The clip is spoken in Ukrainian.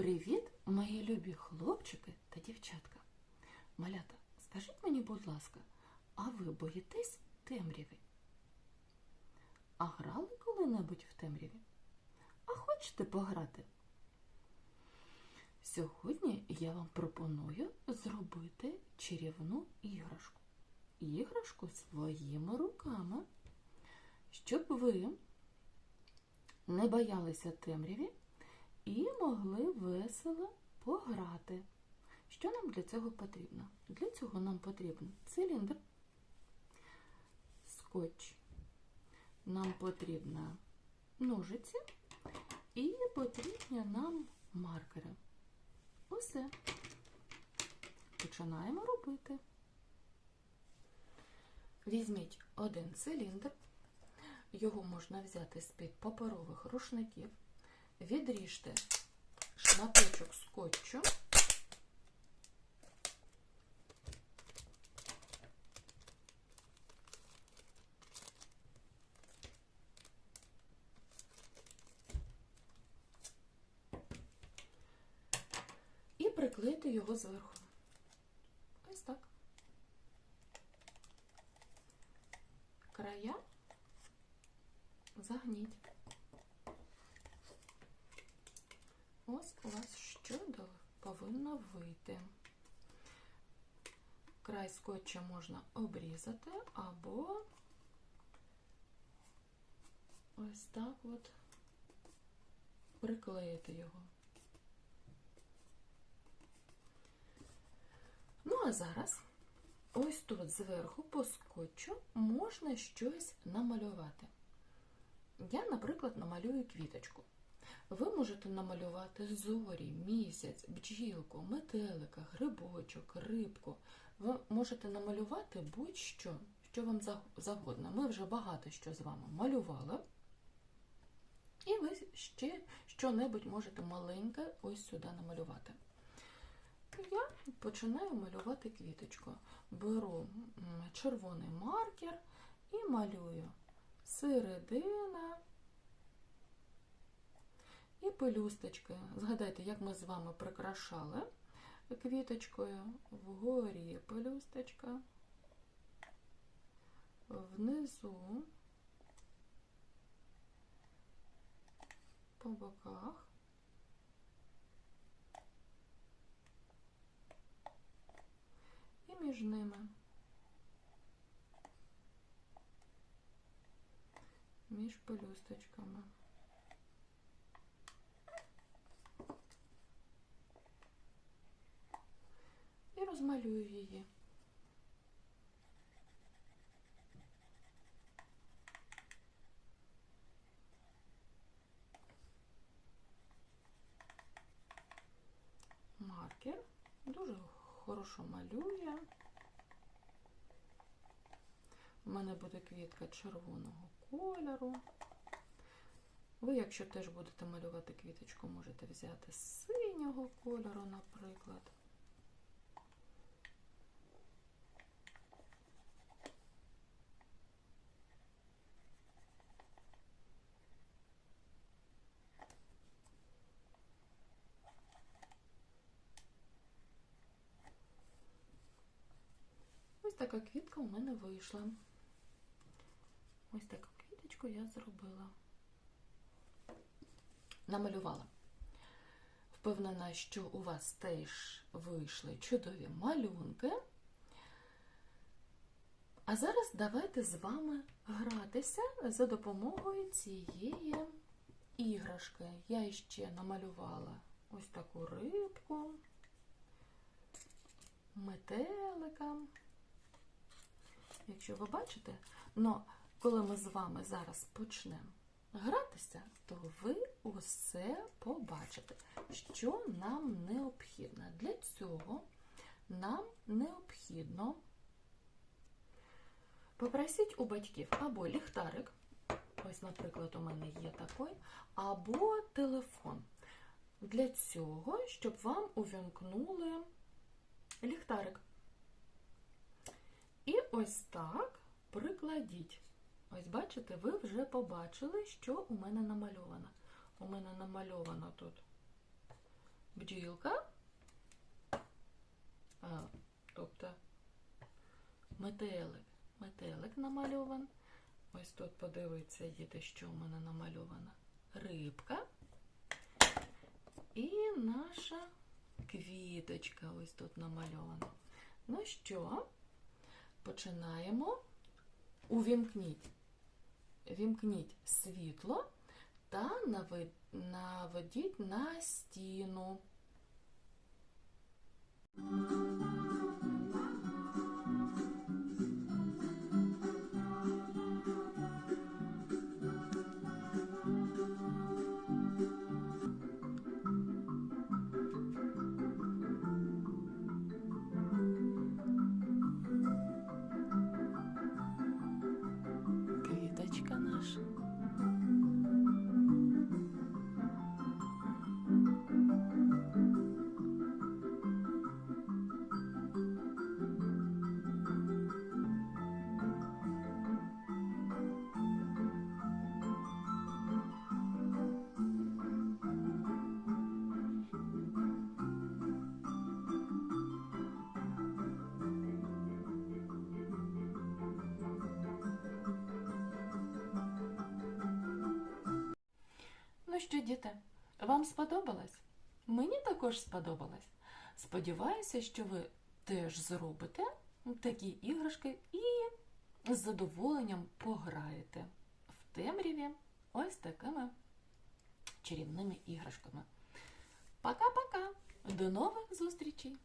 Привіт, мої любі хлопчики та дівчатка. Малята, скажіть мені, будь ласка, а ви боїтесь темряви? А грали коли-небудь в темряві? А хочете пограти? Сьогодні я вам пропоную зробити чарівну іграшку. Іграшку своїми руками, щоб ви не боялися темряві і могли весело пограти. Що нам для цього потрібно? Для цього нам потрібен циліндр, скотч, нам потрібна ножиці і потрібні нам маркери. Усе. Починаємо робити. Візьміть один циліндр, його можна взяти з-під паперових рушників, відріжте шматочок скотчу. І приклейте його зверху. Ось так. Края загніть. Ось у вас що повинно вийти. Край скотча можна обрізати або ось так от приклеїти його. Ну, а зараз ось тут зверху по скотчу можна щось намалювати. Я, наприклад, намалюю квіточку. Ви можете намалювати зорі, місяць, бджілку, метелика, грибочок, рибку. Ви можете намалювати будь-що, що вам загодно. Ми вже багато що з вами малювали. І ви ще що-небудь можете маленьке ось сюди намалювати. Я починаю малювати квіточку. Беру червоний маркер і малюю середина і пелюсточки. Згадайте, як ми з вами прикрашали квіточкою вгорі пелюсточка, внизу, по боках. І між ними. Між пелюсточками. Розмалюю її. Маркер дуже хорошо малює. У мене буде квітка червоного кольору. Ви, якщо теж будете малювати квіточку, можете взяти синього кольору, наприклад. Така квітка у мене вийшла. Ось таку квіточку я зробила. Намалювала. Впевнена, що у вас теж вийшли чудові малюнки. А зараз давайте з вами гратися за допомогою цієї іграшки. Я ще намалювала ось таку рибку, метелика. Якщо ви бачите, но коли ми з вами зараз почнемо гратися, то ви усе побачите, що нам необхідно. Для цього нам необхідно попросіть у батьків або ліхтарик, ось, наприклад, у мене є такий, або телефон. Для цього, щоб вам увімкнули ліхтарик. Ось так прикладіть. Ось бачите, ви вже побачили, що у мене намальовано. У мене намальовано тут бджілка. А, тобто метелик. Метелик намальован. Ось тут подивіться, діти, що в мене намальовано. Рибка. І наша квіточка ось тут намальована. Ну що, починаємо. Увімкніть. Вімкніть світло та наведіть на стіну. Що, діти, вам сподобалось? Мені також сподобалось. Сподіваюся, що ви теж зробите такі іграшки і з задоволенням пограєте в темряві ось такими чарівними іграшками. Пока-пока! До нових зустрічей!